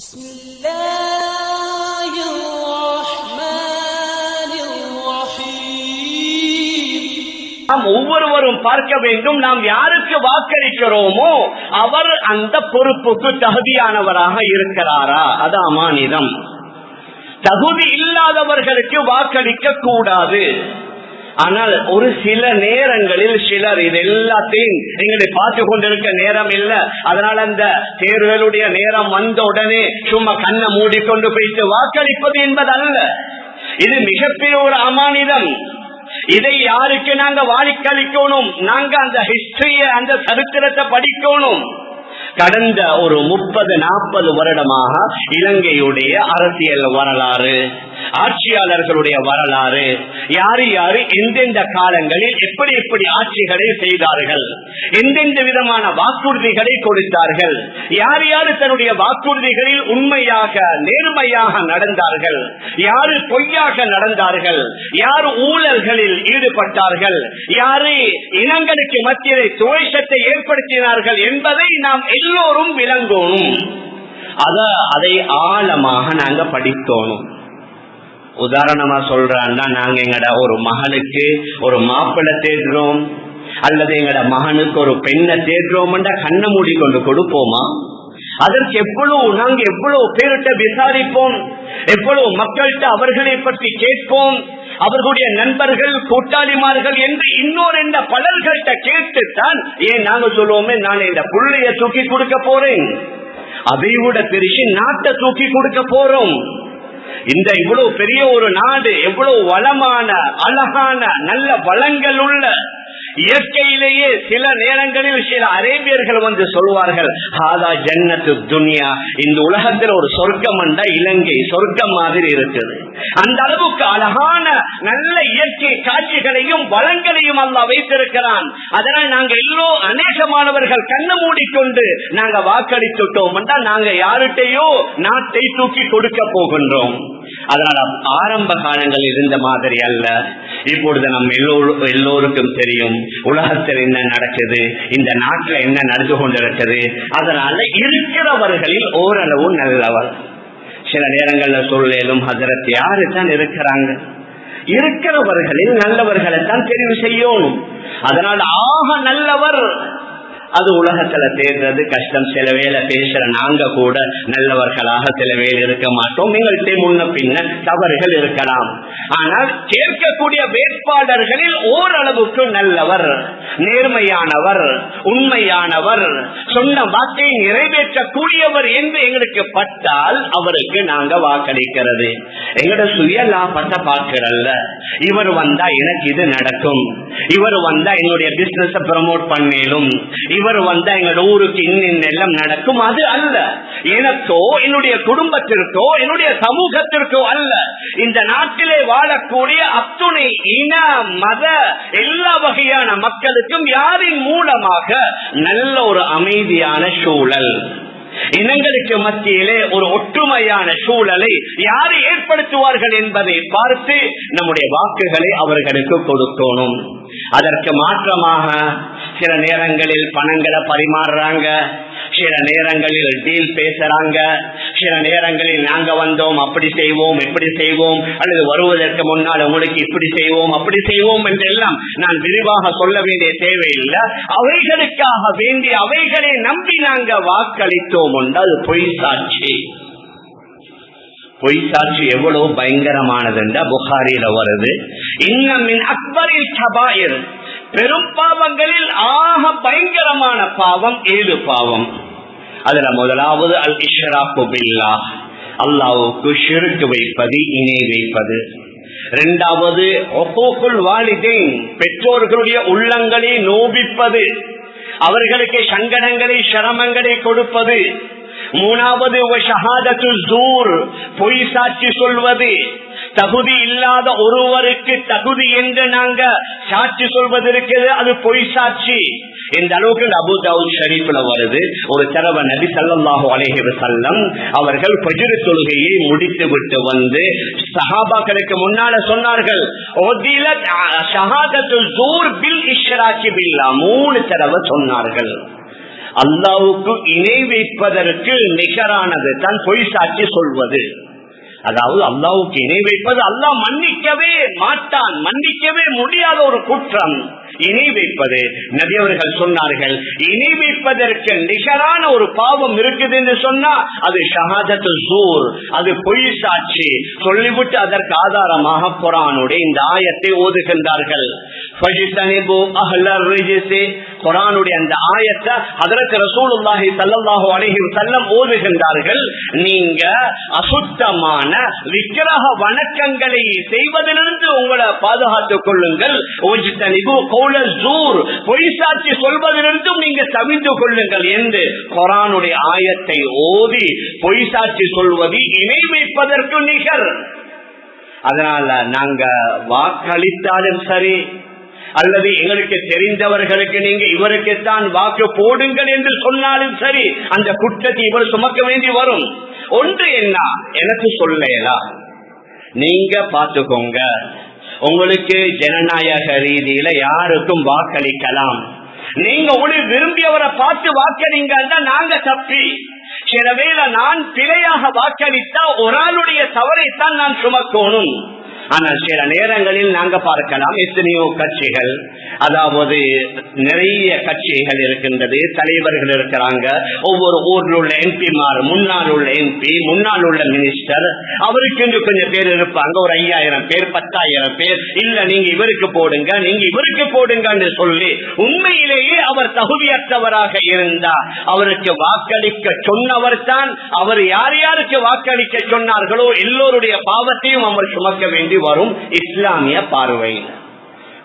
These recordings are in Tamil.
بسم الله الرحمن الرحيم நாம் ஒவ்வொருவரும் பார்க்க வேண்டும் நாம் யாருக்கு வாக்களிக்கிறோமோ அவர் அந்த பொறுப்புக்கு தகுதியானவராக இருக்கிறாரா அது அமானிதம் தகுதி இல்லாதவர்களுக்கு வாக்களிக்க கூடாது ஆனால் ஒரு சில நேரங்களில் சிலர் இது எல்லாத்தையும் எங்களை பார்த்து கொண்டிருக்க நேரம் இல்ல. அதனால அந்த தேர்தலுடைய நேரம் வந்த உடனே சும்மா கண்ணை மூடிக்கொண்டு போயிட்டு வாக்களிப்பது என்பது அல்ல இது மிகப்பெரிய ஒரு அமானிதம். இதை யாருக்கு நாங்க வாக்களிக்கணும் நாங்க அந்த ஹிஸ்டரிய அந்த சரித்திரத்தை படிக்கணும். கடந்த ஒரு முப்பது நாற்பது வருடமாக இலங்கையுடைய அரசியல் வரலாறு. ஆட்சியாளர்களுடைய வரலாறு. யாரு யாரு எந்தெந்த காலங்களில் எப்படி எப்படி ஆட்சிகளை செய்தார்கள்? எந்தெந்த விதமான வாக்குறுதிகளை கொடுத்தார்கள்? யார் யாரு தன்னுடைய வாக்குறுதிகளில் உண்மையாக நேர்மையாக நடந்தார்கள்? யாரு பொய்யாக நடந்தார்கள்? யார் ஊழல்களில் ஈடுபட்டார்கள்? யாரு இனங்களுக்கு மத்தியிலே துவேஷத்தை ஏற்படுத்தினார்கள் என்பதை நாம் எல்லோரும் விளங்கணும். அத அதை ஆழமாக நாங்க படிக்கணும் உதாரணமா சொல்றான்னா நாங்க எங்கட ஒரு மகனுக்கு ஒரு மாப்பிள்ளை தேடுறோம் அல்லது எங்கட மகனுக்கு ஒரு பெண்ணை தேடுறோம்ன்ற கண்ணை மூடி கொண்டு கொடுப்போமா? அதற்கு எவ்வளவு நாங்க எவ்வளவு பேர்கிட்ட விசாரிப்போம் எவ்வளவு மக்கள்கிட்ட அவர்களை பற்றி கேட்போம் அவர்களுடைய நண்பர்கள் கூட்டாளிமார்கள் என்று இன்னொரு என்ற பலர்கள்ட்ட கேட்டுத்தான் ஏன் நாங்க சொல்லுவோமே நான் இந்த புள்ளைய தூக்கி கொடுக்க போறேன். அதை விட பெருசு நாட்டை தூக்கி கொடுக்க போறோம். இந்த இவ்வளவு பெரிய ஒரு நாடு எவ்வளவு வளமான அழகான நல்ல வளங்கள் உள்ள இயற்கையிலேயே சில நேரங்களில் சில அரேபியர்கள் வந்து சொல்வார்கள் ஹாதா ஜன்னத்து துனியா. இந்த உலகத்தில் ஒரு சொர்க்கம் என்ற இலங்கை சொர்க்கம் மாதிரி இருக்குது. அந்த அளவுக்கு அழகான நல்ல இயற்கை காட்சிகளையும் வளங்களையும் அல்லா வைத்திருக்கிறான். அதனால் நாங்க எல்லோ அநேகமானவர்கள் கண்ணு மூடிக்கொண்டு நாங்க வாக்களித்துட்டோம் என்றால் நாங்க யார்கிட்டயோ நாட்டை தூக்கி கொடுக்க போகின்றோம். அதனால ஆரம்ப காலங்களில் இருந்த மாதிரி அல்ல. இப்பொழுது நம் எல்லோரும் எல்லோருக்கும் தெரியும். உலகத்தில் என்ன நடக்குது? இந்த நாட்டில் என்ன நடந்து கொண்டிருக்குது அதனால இருக்கிறவர்களில் ஓரளவு நல்லவர். சில நேரங்கள்ல சொல்லும் ஹசரத் யாரு தான் இருக்கிறாங்க? இருக்கிறவர்களில் நல்லவர்களை தான் தெரிவு செய்யணும். அதனால் ஆக நல்லவர் அது உலகத்துல தேர்றது கஷ்டம். சில வேலை பேசுற நாங்க கூட நல்லவர்களாக சில வேலை இருக்க மாட்டோம். எங்கள்கிட்ட முன்ன பின்ன தவறுகள் இருக்கலாம். ஆனால் கேட்கக்கூடிய வேட்பாளர்களில் ஓரளவுக்கு நல்லவர் நேர்மையானவர் உண்மையானவர் சொன்ன வாக்கை நிறைவேற்றக்கூடியவர் என்று எங்களுக்கு பட்டால் அவருக்கு நாங்க வாக்களிக்கிறது. எங்களோட சுய லாபத்தை பார்க்கிறல்ல. இவர் வந்தா எனக்கு இது நடக்கும். இவர் வந்தா என்னுடைய பிசினஸ் ப்ரமோட் பண்ணிடும் இவர் வந்தா எங்களோட ஊருக்கு இன்னும் எல்லாம் நடக்கும் அது அல்ல. எனக்கோ என்னுடைய குடும்பத்திற்கோ என்னுடைய சமூகத்திற்கோ அல்ல. இந்த நாட்டிலே வாழக்கூடிய அத்துணை இன மத எல்லா வகையான மக்களுக்கும் யாரின் மூலமாக நல்ல ஒரு அமைதியான சூழல்? இனங்களுக்கு மத்தியிலே ஒரு ஒற்றுமையான சூழலை யார் ஏற்படுத்துவார்கள் என்பதை பார்த்து நம்முடைய வாக்குகளை அவர்களுக்கு கொடுக்கணும். அதற்கு மாற்றமாக சில நேரங்களில் பணங்களை பரிமாறுறாங்க. சில நேரங்களில் டீல் பேசுறாங்க. சில நேரங்களில் நாங்க வந்தோம் அப்படி செய்வோம் இப்படி செய்வோம் அல்லது வருவதற்கு முன்னால் உங்களுக்கு இப்படி செய்வோம் அப்படி செய்வோம் என்றெல்லாம் நான் விரிவாக சொல்ல வேண்டிய தேவையில்லை. அவைகளுக்காக வேண்டி அவைகளை நம்பி நாங்க வாக்களித்தோம் என்றால் பொய் சாட்சி. பொய் சாட்சி எவ்வளவு பயங்கரமானது என்றா புகாரியில வருது. இன்னமின் அக்பரில் சபாயிர் பெரும் பாவங்களில் ஆக பயங்கரமான பாவம் ஏழு பாவம். அதுல முதலாவது அல் இஷ்ராப்பு பில்லா. அல்லாவுக்கு ஷிருக்கு வைப்பது இணை வைப்பது. இரண்டாவது ஒப்போக்குள் வாலிதேன் பெற்றோர்களுடைய உள்ளங்களை நோபிப்பது. அவர்களுக்கு சங்கடங்களை சிரமங்களை கொடுப்பது. மூணாவது பொய் சாட்சி சொல்வது. தகுதி இல்லாத ஒருவருக்கு தகுதி என்று நாங்க சாட்சி சொல்வது அது பொய் சாட்சி. இந்த அளவுக்கு அபு தாவூத் ஷரீஃப்ல வருது. ஒரு தடவை நபி சல்லாஹு அலேஹி வசல்லம் அவர்கள் பஜிரு தொழுகையை முடித்து விட்டு வந்து சஹாபாக்களுக்கு முன்னால சொன்னார்கள் மூணு தடவை சொன்னார்கள். அல்லாவுக்கு இணை வைப்பதற்கு நிகரானது தான் பொய் சாட்சி சொல்வது. அதாவது அல்லாவுக்கு இணை வைப்பது அல்லாஹ் மன்னிக்கவே மாட்டான் மன்னிக்கவே முடியாத ஒரு குற்றம். இணை வைப்பது நபி அவர்கள் சொன்னார்கள் இணை வைப்பதற்கு நிகரான ஒரு பாவம் இருக்குது என்று சொன்னா அது ஷஹாதத்து ஜூர் அது பொய் சாட்சி. சொல்லிவிட்டு அதற்கு ஆதாரமாக குரானுடைய இந்த ஆயத்தை ஓதுகின்றார்கள். குரானுடைய அந்த ஆயத்தை அதற்கு ரசூலுல்லாஹி ஸல்லல்லாஹு அலைஹி ஓதுகின்றார்கள். நீங்க அசுத்தமான விக்கிரக வணக்கங்களை செய்வதிலிருந்து உங்களை பாதுகாத்துக் கொள்ளுங்கள். உள்ள ஜூர் பொய் சாட்சி சொல்வதிலிருந்தும் நீங்க தவிர்த்து கொள்ளுங்கள் என்று கொரானுடைய ஆயத்தை ஓதி பொய் சாட்சி சொல்வது இணை வைப்பதற்கு நிகர். அதனால நாங்க வாக்களித்தாலும் சரி அல்லது எங்களுக்கு தெரிந்தவர்களுக்கு நீங்க இவருக்குத்தான் வாக்கு போடுங்கள் என்று சொன்னாலும் சரி அந்த குற்றத்தை இவர் சுமக்க வேண்டி வரும். ஒன்று என்ன? எனக்கு சொல்லலாம் நீங்க பாத்துக்கோங்க உங்களுக்கு ஜனநாயக ரீதியில யாருக்கும் வாக்களிக்கலாம். நீங்க உங்களுக்கு விரும்பியவரை பார்த்து வாக்களிங்க நாங்க தப்பி. சில வேளை நான் பிழையாக வாக்களித்தா ஒரு ஆளுடைய தவறைத்தான் நான் சுமக்கணும். ஆனால் சில நேரங்களில் நாங்க பார்க்கலாம் எத்தனையோ கட்சிகள் அதாவது நிறைய கட்சிகள் இருக்கின்றது தலைவர்கள் இருக்கிறாங்க ஒவ்வொரு ஊர்ல உள்ள எம்பிமார் முன்னாள் உள்ள எம்பி முன்னாள் உள்ள மினிஸ்டர் அவருக்கு இன்னும் கொஞ்சம் பேர் இருப்பாங்க ஒரு ஐயாயிரம் பேர் பத்தாயிரம் பேர் இல்ல நீங்க இவருக்கு போடுங்க நீங்க இவருக்கு போடுங்க சொல்லி உண்மையிலேயே அவர் தகுதியற்றவராக இருந்தா அவருக்கு வாக்களிக்க சொன்னவர் தான் அவர் யார் யாருக்கு வாக்களிக்க சொன்னார்களோ எல்லோருடைய பாவத்தையும் அவர் சுமக்க வேண்டி வரும் இஸ்லாமிய பார்வை.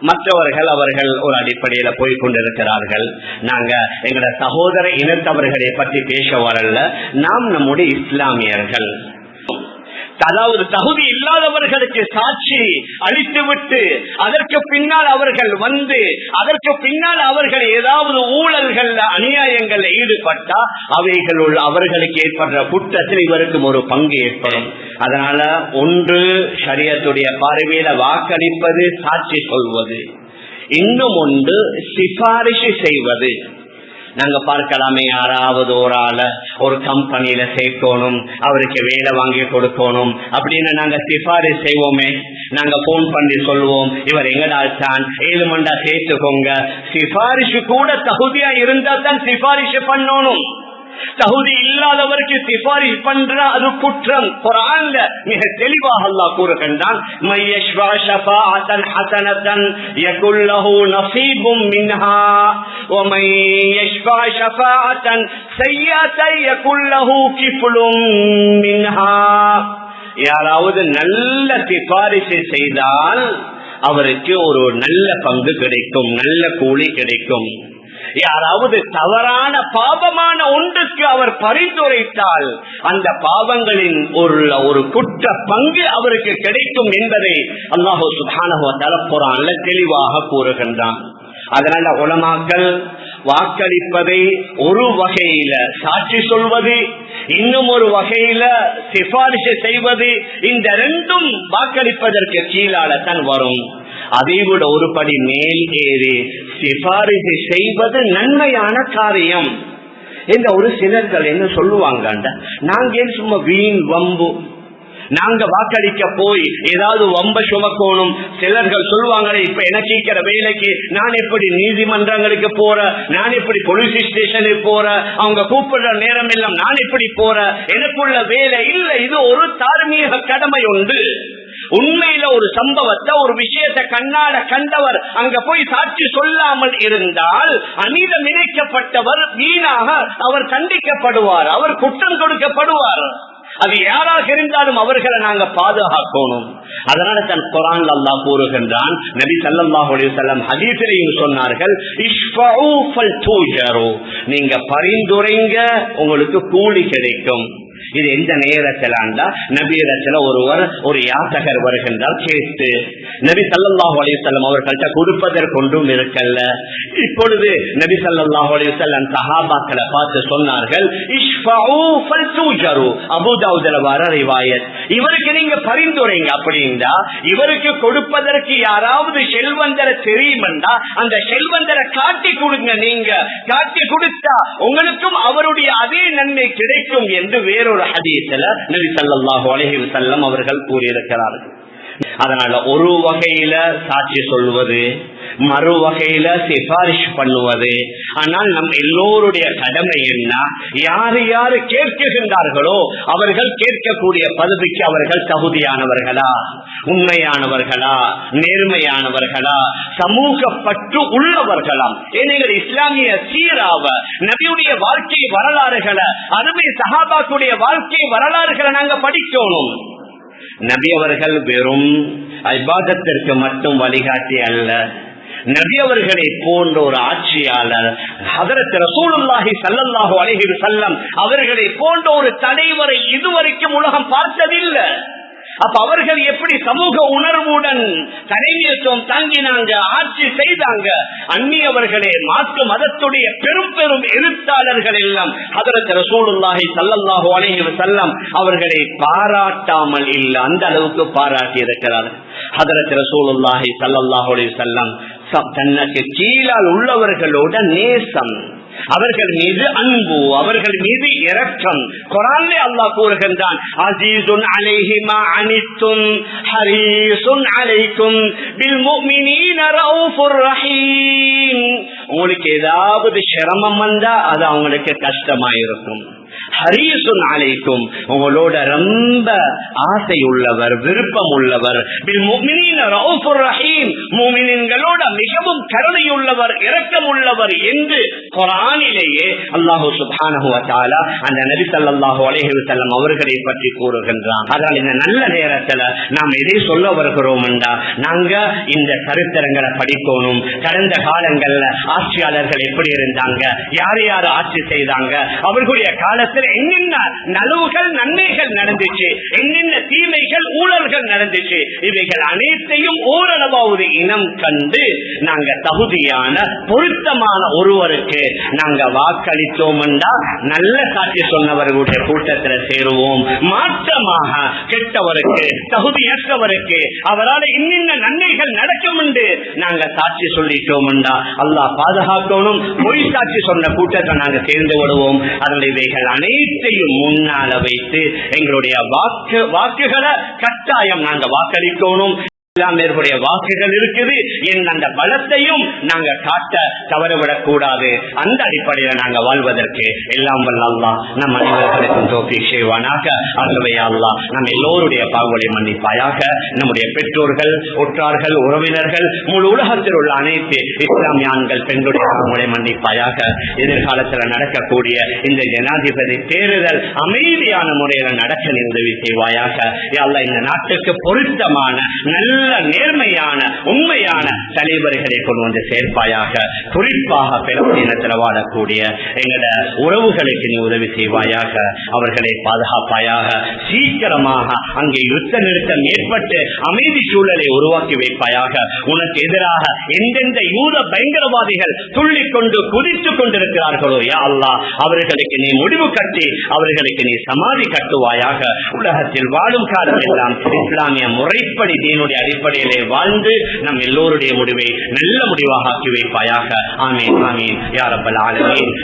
மற்றவர்கள் அவர்கள் ஒரு அடிப்படையில போய் கொண்டிருக்கிறார்கள். நாங்க எங்களோட சகோதர இனத்தவர்களை பற்றி பேச வரல. நாம் நம்முடைய இஸ்லாமியர்கள். அதாவது தகுதி இல்லாதவர்களுக்கு சாட்சி அளித்துவிட்டு அதற்கு பின்னால் அவர்கள் வந்து அதற்கு பின்னால் அவர்கள் ஏதாவது ஊழல்கள் அநியாயங்கள் ஈடுபட்டா அவைகளுள் அவர்களுக்கு ஏற்படுற குற்றத்தில் இவருக்கும் ஒரு பங்கு ஏற்படும். அதனால ஒன்று சரியத்துடைய பார்வையில வாக்களிப்பது சாட்சி சொல்வது. இன்னும் ஒன்று சிபாரிசு செய்வது. நாங்க பார்க்கலாமே யாராவது ஒரு ஆள ஒரு கம்பெனியில சேர்க்கணும் அவருக்கு வேலை வாங்கி கொடுக்கணும் அப்படின்னு நாங்க சிபாரிசு செய்வோமே. நாங்க போன் பண்ணி சொல்லுவோம் இவர் எங்கடாச்சான் ஏழு மண்டா சேர்த்துக்கோங்க. சிபாரிசு கூட தகுதியா இருந்தா தான் சிபாரிசு பண்ணணும். தகுதி இல்லாதவருக்கு சிபாரி பண்ற அது குற்றம். குரான்ல மிக தெளிவாக அல்லாஹ் கூறுகின்றான் யாராவது நல்ல சிபாரிசு செய்தால் அவருக்கு ஒரு நல்ல பங்கு கிடைக்கும் நல்ல கூலி கிடைக்கும். யாராவது தவறான பாவமான ஒன்றுக்கு அவர் பரிந்துரைத்தால் அந்த பாவங்களின் ஒரு ஒரு குற்ற பங்கு அவருக்கு கிடைக்கும் என்பதை அல்லாஹோ சுபானஹோ தலப்புறான்ல தெளிவாக கூறுகின்றான். அதனால உலமாக்கள் வாக்களிப்பதை ஒரு வகையில சாட்சி சொல்வது இன்னும் ஒரு வகையில சிபாரிசு செய்வது இந்த ரெண்டும் வாக்களிப்பதற்கு கீழால தான் வரும். அதை விட ஒரு படி மேல் ஏறி சிபாரிசு செய்வது நன்மையான காரியம். இந்த ஒரு சிலர்கள் என்ன சொல்லுவாங்க நாங்க ஏன் சும்மா வீண் வம்பு? நாங்க வாக்களிக்க போய் ஏதாவது வம்ப சுமக்கோணும். சிலர்கள் சொல்லுவாங்களே இப்ப எனக்கு இருக்கிற வேலைக்கு நான் எப்படி நீதிமன்றங்களுக்கு போற? நான் எப்படி போலீஸ் ஸ்டேஷனுக்கு போற? அவங்க கூப்பிடுற நேரம் எல்லாம் நான் எப்படி போற? எனக்குள்ள வேலை இல்ல. இது ஒரு தார்மீக கடமை உண்டு உண்மையில ஒரு சம்பவத்தை ஒரு விஷயத்தை கண்ணாட கண்டவர் அங்க போய் சாட்சி சொல்லாமல் இருந்தால் அநீதம் இணைக்கப்பட்டவர் வீணாக அவர் தண்டிக்கப்படுவார் அவர் குற்றம் கொடுக்கப்படுவார். அது யாராக இருந்தாலும் அவர்களை நாங்க பாதுகாக்கணும். அதனால தன் குரான் அல்லா கூறுகின்றான் நபி சல்லாஹ் செல்லம் ஹதீசிலையும் சொன்னார்கள் நீங்க பரிந்துரைங்க உங்களுக்கு கூலி கிடைக்கும். இது எந்த நேரத்திலாண்டா நபீரத்தில் ஒருவர் ஒரு யாத்தகர் வருகின்றால் கேட்டு நபி சல்லாஹூ அலிசல்லம் அவர்கள்ட்ட கொடுப்பதற்கொண்டும் இருக்கல்ல. இப்பொழுது நபி சல்லாஹூ அலிசல்லம் சஹாபாக்களை பார்த்து சொன்னார்கள் இஷ்ஃபஉ வர ரிவாயத். இவருக்கு நீங்க பரிந்துரைங்க அப்படின்னா இவருக்கு கொடுப்பதற்கு யாராவது செல்வந்தர தெரியுமெண்டா அந்த செல்வந்தரை காட்டி கொடுங்க நீங்க. காட்டி கொடுத்தா உங்களுக்கும் அவருடைய அதே நன்மை கிடைக்கும் என்று வேறொரு ஹதீஸ்ல நபி சல்லாஹூ அலஹி வஸல்லம் அவர்கள் கூறியிருக்கிறார்கள். அதனால ஒரு வகையில சாட்சி சொல்வது மறு வகையில சிபாரிஷ் பண்ணுவது. ஆனால் நம் எல்லோருடைய கடமை என்ன? யாரு யாரு கேட்கின்றார்களோ அவர்கள் கேட்கக்கூடிய பதவிக்கு அவர்கள் தகுதியானவர்களா? உண்மையானவர்களா? நேர்மையானவர்களா? சமூக பற்று உள்ளவர்களாம் ஏனெங்கள் இஸ்லாமிய சீராவ நபியுடைய வாழ்க்கை வரலாறுகளை அருமை சகாபாக்குடைய வாழ்க்கை வரலாறுகளை நாங்க படிக்கணும். நபி அவர்கள் வெறும் ஐபாதத்திற்கு மட்டும் வழிகாட்டி அல்ல. நபி அவர்களை போன்ற ஒரு ஆட்சியாளர் அதற்கு ரசூலுல்லாஹி ஸல்லல்லாஹு அலைஹி செல்லம் அவர்களை போன்ற ஒரு தலைவரை இதுவரைக்கும் உலகம் பார்த்ததில்லை. அப்ப அவர்கள் எப்படி சமூக உணர்வுடன் தலைமையத்துவம் தாங்கினாங்க ஆட்சி செய்தாங்க? அந்நியவர்களே மாற்று மதத்துடைய பெரும் பெரும் எழுத்தாளர்கள் எல்லாம் அதற்கு ரசூலுல்லாஹி சல்லல்லாஹு அலைஹி செல்லம் அவர்களை பாராட்டாமல் இல்லை அந்த அளவுக்கு பாராட்டி இருக்கிறார்கள் ஹதரத் ரசூலுல்லாஹி சல்லல்லாஹு அலைஹி வஸல்லம் தனக்கு கீழால் உள்ளவர்களோட நேசம். அவர்கள் மீது அன்பு அவர்கள் மீது இரக்கம். குரான்லே அல்லாஹ் கூறுகின்றான் அசீசுன் அலைஹிமா அனித்தும் ஹரீசுன் அலைக்கும் பில் முஃமினீன ரவுஃபுர் ரஹீம். உங்களுக்கு ஏதாவது சிரமம் வந்தா அது அவங்களுக்கு கஷ்டமாயிருக்கும். ஹரீசுன் அழைக்கும் உங்களோட ரொம்ப ஆசை உள்ளவர் விருப்பம் உள்ளவர் மிகவும் கருணை உள்ளவர் இரக்கம் உள்ளவர் என்று குரானிலேயே அல்லாஹு சுப்ஹானஹு அந்த நபி சல்லாஹு அலைஹி வஸல்லம் அவர்களை பற்றி கூறுகின்றான். அதனால் இந்த நல்ல நேரத்துல நாம் எதை சொல்ல வருகிறோம் என்றா நாங்க இந்த சரித்திரங்களை படிக்கணும். கடந்த காலங்கள்ல ஆட்சியாளர்கள் எப்படி இருந்தாங்க யார் யார் ஆட்சி செய்தாங்க அவர்களுடைய காலத்தில் என்னென்ன நலவுகள் நன்மைகள் நடந்துச்சு. என்னென்ன தீமைகள் ஊழல்கள் நடந்துச்சு. இவைகள் அனைத்தையும் ஓரளவாவது இனம் கண்டு நாங்க தகுதியான பொருத்தமான ஒருவருக்கு நாங்க வாக்களித்தோம் நல்ல சாட்சி சொன்னவர்களுடைய கூட்டத்தில் சேருவோம். மாற்றமாக கெட்டவருக்கு தகுதியற்றவருக்கு அவரால் என்னென்ன நன்மைகள் நடக்கும் என்று நாங்க சாட்சி சொல்லிட்டோம் அல்லாஹ் பாதுகாக்கணும். பொய் சாட்சி சொன்ன கூட்டத்தை நாங்க சேர்ந்து விடுவோம். அதில் இவைகள் அனைத்தையும் முன்னால வைத்து எங்களுடைய வாக்கு வாக்குகளை கட்டாயம் நாங்க வாக்களிக்கணும். இஸ்லாமியர்களுடைய வாக்குகள் இருக்குது. என் அந்த பலத்தையும் நாங்க காட்ட தவறவிடக் கூடாது. அந்த அடிப்படையில் நாங்க வாழ்வதற்கு எல்லாம் வல்ல நம் அனைவர்களுக்கும் தோப்பி செய்வானாக. ஆகவே நம் எல்லோருடைய பாவங்களை மன்னிப்பாயாக. நம்முடைய பெற்றோர்கள் ஒற்றார்கள் உறவினர்கள் முழு உலகத்தில் உள்ள அனைத்து இஸ்லாமிய ஆண்கள் பெண்களுடைய பாவங்களை மன்னிப்பாயாக. எதிர்காலத்தில் நடக்கக்கூடிய இந்த ஜனாதிபதி தேர்தல் அமைதியான முறையில் நடக்க நீ உதவி செய்வாயாக இந்த நாட்டுக்கு பொருத்தமான நல்ல நல்ல நேர்மையான உண்மையான தலைவர்களை கொண்டு வந்து சேர்ப்பாயாக குறிப்பாக பிறப்பினத்தில் வாழக்கூடிய எங்களோட உறவுகளுக்கு நீ உதவி செய்வாயாக அவர்களை பாதுகாப்பாயாக சீக்கிரமாக அங்கே யுத்த நிறுத்தம் ஏற்பட்டு அமைதி சூழலை உருவாக்கி வைப்பாயாக. உனக்கு எதிராக எந்தெந்த யூத பயங்கரவாதிகள் துள்ளி கொண்டு குதித்துக் கொண்டிருக்கிறார்களோ யா அல்லாஹ் அவர்களுக்கு நீ முடிவு கட்டி அவர்களுக்கு நீ சமாதி கட்டுவாயாக. உலகத்தில் வாழும் காலம் எல்லாம் இஸ்லாமிய முறைப்படி தீனுடைய அடிப்படையிலே வாழ்ந்து நம் எல்லோருடைய முடிவை நல்ல முடிவாக ஆக்கி வைப்பாயாக. ஆமீன் ஆமீன். யாரப்பல் ஆலமீன்.